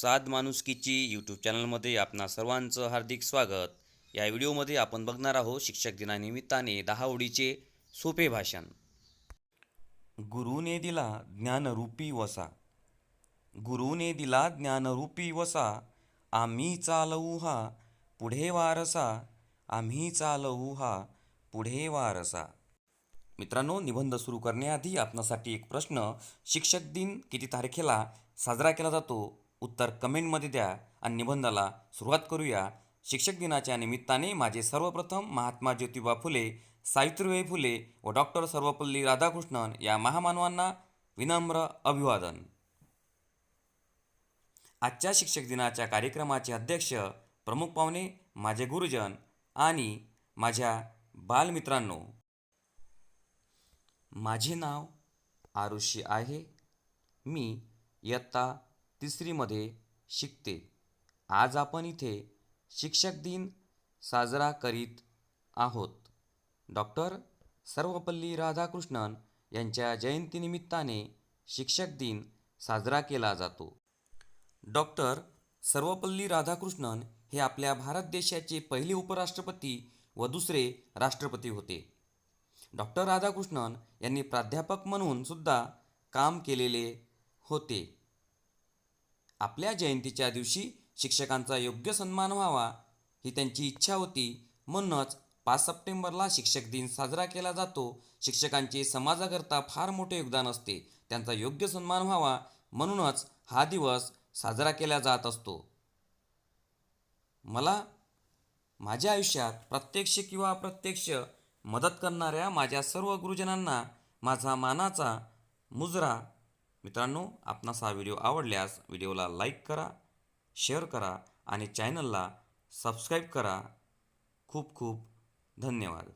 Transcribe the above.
साध माणुसकीची यूट्यूब चॅनलमध्ये आपणा सर्वांचं हार्दिक स्वागत. या व्हिडिओमध्ये आपण बघणार आहोत शिक्षक दिनानिमित्ताने दहा ओळीचे सोपे भाषण. गुरुने दिला ज्ञानरूपी वसा. गुरुने दिला ज्ञानरूपी वसा. आम्ही चालवू हा पुढे वारसा. आम्ही चालवू हा पुढे वारसा. मित्रांनो निबंध सुरू करण्याआधी आपणासाठी एक प्रश्न. शिक्षक दिन किती तारखेला साजरा केला जातो? उत्तर कमेंटमध्ये द्या आणि निबंधाला सुरुवात करूया. शिक्षक दिनाच्या निमित्ताने माझे सर्वप्रथम महात्मा ज्योतिबा फुले सावित्रीबाई फुले व डॉक्टर सर्वपल्ली राधाकृष्णन या महामानवांना विनम्र अभिवादन. आजच्या शिक्षक दिनाच्या कार्यक्रमाचे अध्यक्ष प्रमुख पाहुणे माझे गुरुजन आणि माझ्या बालमित्रांनो. माझे नाव आरुषी आहे. मी इयत्ता तिसरीमध्ये शिकते. आज आपण इथे शिक्षक दिन साजरा करीत आहोत. डॉक्टर सर्वपल्ली राधाकृष्णन यांच्या जयंतीनिमित्ताने शिक्षक दिन साजरा केला जातो. डॉक्टर सर्वपल्ली राधाकृष्णन हे आपल्या भारत देशाचे पहिले उपराष्ट्रपती व दुसरे राष्ट्रपती होते. डॉक्टर राधाकृष्णन यांनी प्राध्यापक म्हणून सुद्धा काम केलेले होते. आपल्या जयंतीच्या दिवशी शिक्षकांचा योग्य सन्मान व्हावा ही त्यांची इच्छा होती. म्हणूनच पाच सप्टेंबरला शिक्षक दिन साजरा केला जातो. शिक्षकांचे समाजाकरता फार मोठे योगदान असते. त्यांचा योग्य सन्मान व्हावा. म्हणूनच हा दिवस साजरा केला जात असतो. मला माझ्या आयुष्यात प्रत्यक्ष किंवा अप्रत्यक्ष मदत करणाऱ्या माझ्या सर्व गुरुजनांना माझा मानाचा मुजरा मित्रांनो आपणास हा व्हिडिओ आवडल्यास व्हिडिओला लाईक करा शेअर करा आणि चॅनलला सबस्क्राईब करा. खूप खूप धन्यवाद.